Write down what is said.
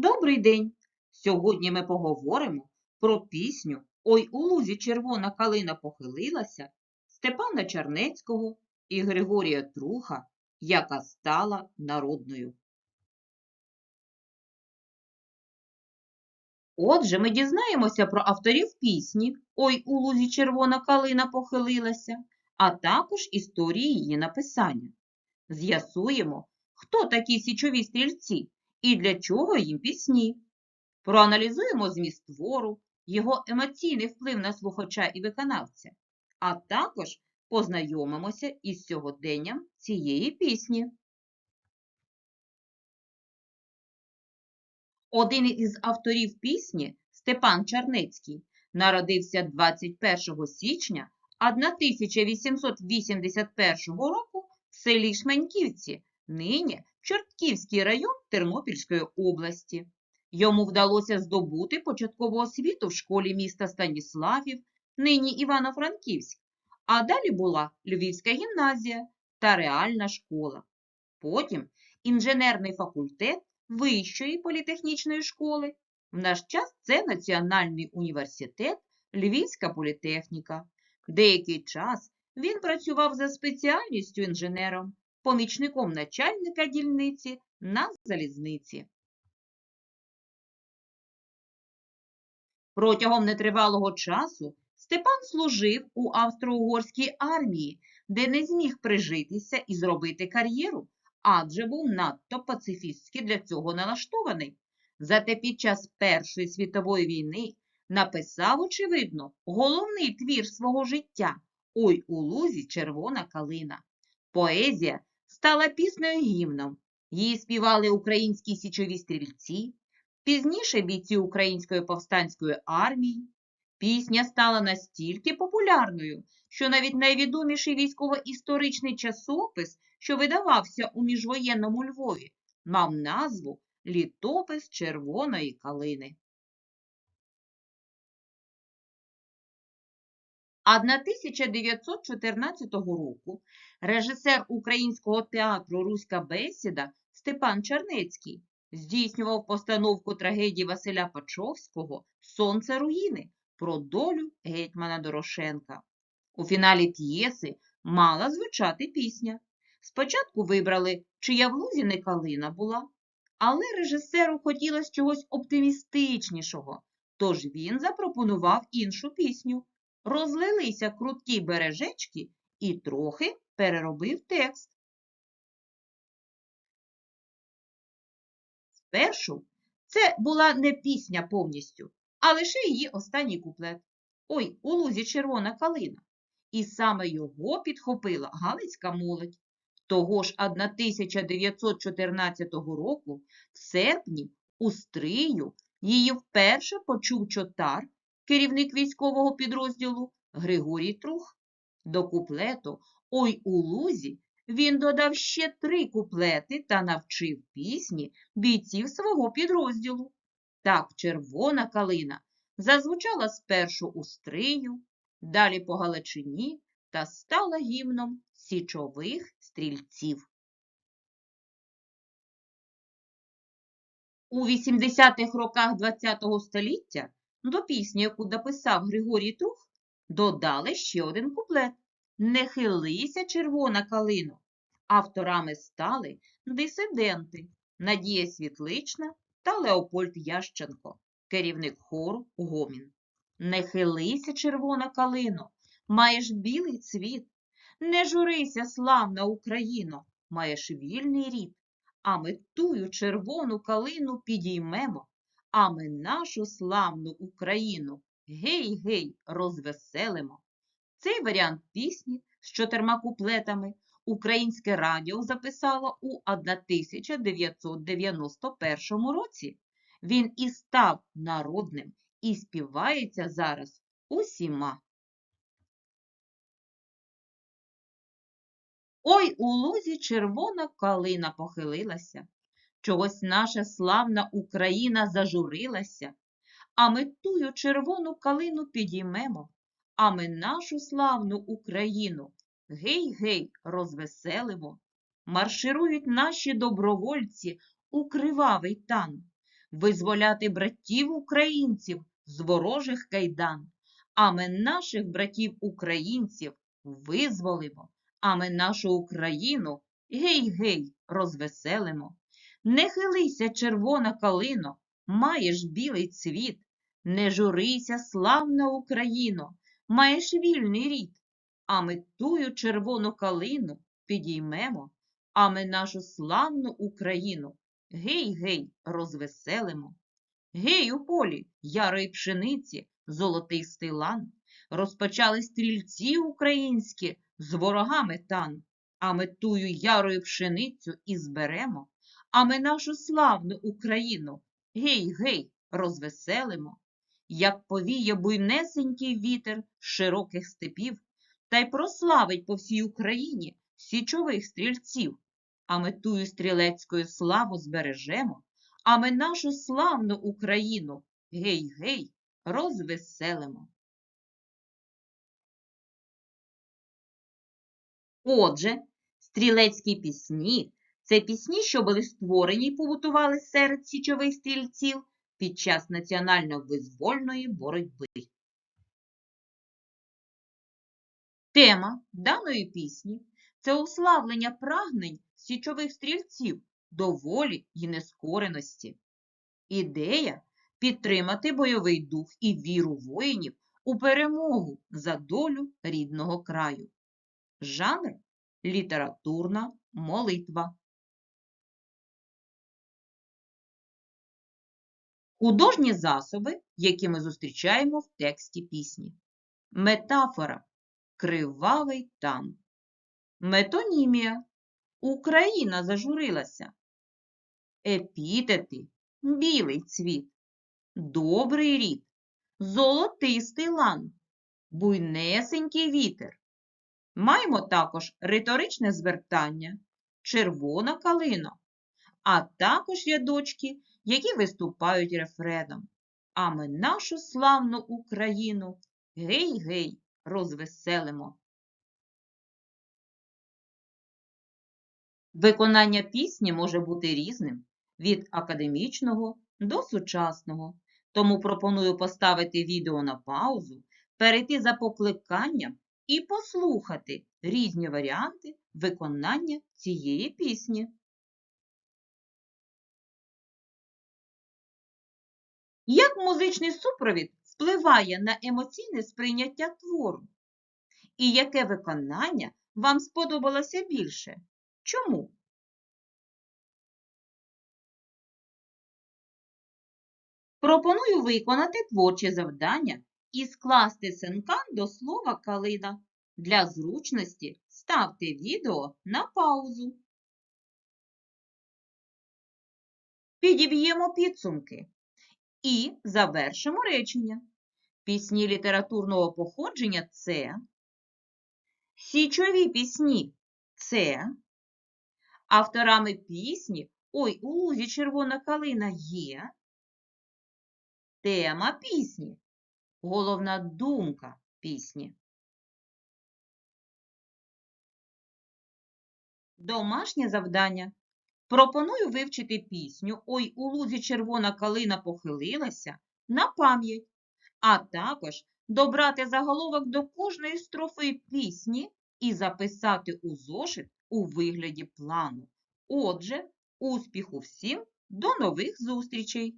Добрий день! Сьогодні ми поговоримо про пісню Ой у лузі червона калина похилилася Степана Чернецького і Григорія Труха, яка стала народною. Отже, ми дізнаємося про авторів пісні Ой у лузі червона калина похилилася, а також історії її написання. З'ясуємо, хто такі січові стрільці і для чого їм пісні. Проаналізуємо зміст твору, його емоційний вплив на слухача і виконавця, а також познайомимося із сьогоденням цієї пісні. Один із авторів пісні Степан Чернецький народився 21 січня 1881 року в селі Шменьківці, нині Чортківський район Тернопільської області. Йому вдалося здобути початкову освіту в школі міста Станіславів, нині Івано-Франківськ, а далі була Львівська гімназія та реальна школа. Потім інженерний факультет Вищої політехнічної школи. В наш час це Національний університет Львівська політехніка. Деякий час він працював за спеціальністю інженером, помічником начальника дільниці на залізниці. Протягом нетривалого часу Степан служив у австро-угорській армії, де не зміг прижитися і зробити кар'єру, адже був надто пацифістськи для цього налаштований. Зате під час Першої світової війни написав, очевидно, головний твір свого життя Ой у лузі червона калина. Поезія стала піснею гімном. Її співали українські січові стрільці, пізніше бійці Української повстанської армії. Пісня стала настільки популярною, що навіть найвідоміший військово-історичний часопис, що видавався у міжвоєнному Львові, мав назву Літопис червоної калини. А 1914 року режисер українського театру Руська бесіда Степан Чернецький здійснював постановку трагедії Василя Пачовського Сонце руїни про долю гетьмана Дорошенка. У фіналі п'єси мала звучати пісня. Спочатку вибрали, чия в лузі не калина була, але режисеру хотілося чогось оптимістичнішого, тож він запропонував іншу пісню. Розлилися круткі бережечки і трохи переробив текст. Спершу це була не пісня повністю, а лише її останній куплет. Ой, у лузі червона калина. І саме його підхопила Галицька молодь. Того ж 1914 року, в серпні, у Стрию, її вперше почув чотар, керівник військового підрозділу Григорій Трух. До куплету Ой у лузі він додав ще три куплети та навчив пісні бійців свого підрозділу. Так червона калина зазвучала спершу у Стрию, далі по Галичині та стала гімном січових стрільців. У 80-х роках ХХ століття до пісні, яку написав Григорій Трух, додали ще один куплет Не хилися, червона калино. Авторами стали дисиденти Надія Світлична та Леопольд Ященко, керівник хору Гомін. Не хилися, червона калино, маєш білий цвіт. Не журися, славна Україно, маєш вільний рід, а ми тую червону калину підіймемо, а ми нашу славну Україну гей, гей, розвеселимо. Цей варіант пісні з чотирма куплетами Українське радіо записало у 1991 році. Він і став народним і співається зараз усіма. Ой, у лузі червона калина похилилася, чогось наша славна Україна зажурилася, а ми тую червону калину підіймемо, а ми нашу славну Україну гей-гей розвеселимо. Марширують наші добровольці у кривавий тан. визволяти братів українців з ворожих кайдан. А ми наших братів українців визволимо, а ми нашу Україну гей-гей розвеселимо. Не хилися, червона калино, маєш білий цвіт, не журися, славна Україно, маєш вільний рід, а ми тую червону калину підіймемо, а ми нашу славну Україну гей-гей розвеселимо. Гей у полі ярої пшениці, золотистий лан, розпочали стрільці українські з ворогами тан, а ми тую ярою пшеницю і зберемо, а ми нашу славну Україну. Гей-гей розвеселимо, як повіє буйнесенький вітер широких степів, та й прославить по всій Україні січових стрільців, а ми тую стрілецькою славу збережемо, а ми нашу славну Україну гей-гей розвеселимо. Отже, стрілецькі пісні це пісні, що були створені і побутували серед січових стрільців під час національно-визвольної боротьби. Тема даної пісні це уславлення прагнень січових стрільців до волі й нескореності. Ідея підтримати бойовий дух і віру воїнів у перемогу за долю рідного краю. Жанр літературна молитва. Художні засоби, які ми зустрічаємо в тексті пісні. Метафора кривавий там. Метонімія Україна зажурилася. Епітети білий цвіт, добрий рід, золотистий лан, буйнесенький вітер. Маємо також риторичне звертання, червона калина, а також рядочки, які виступають рефреном. А ми нашу славну Україну гей-гей розвеселимо. Виконання пісні може бути різним від академічного до сучасного, тому пропоную поставити відео на паузу, перейти за покликанням і послухати різні варіанти виконання цієї пісні. Як музичний супровід впливає на емоційне сприйняття твору? І яке виконання вам сподобалося більше? Чому? Пропоную виконати творче завдання і скласти синкан до слова калина. Для зручності ставте відео на паузу. Підіб'ємо підсумки і завершимо речення. Пісні літературного походження це січові пісні це авторами пісні Ой, у лузі червона калина є. Тема пісні. Головна думка пісні. Домашнє завдання. Пропоную вивчити пісню Ой, у лузі червона калина похилилася на пам'ять, а також добрати заголовок до кожної строфи пісні і записати у зошит у вигляді плану. Отже, успіху всім, до нових зустрічей!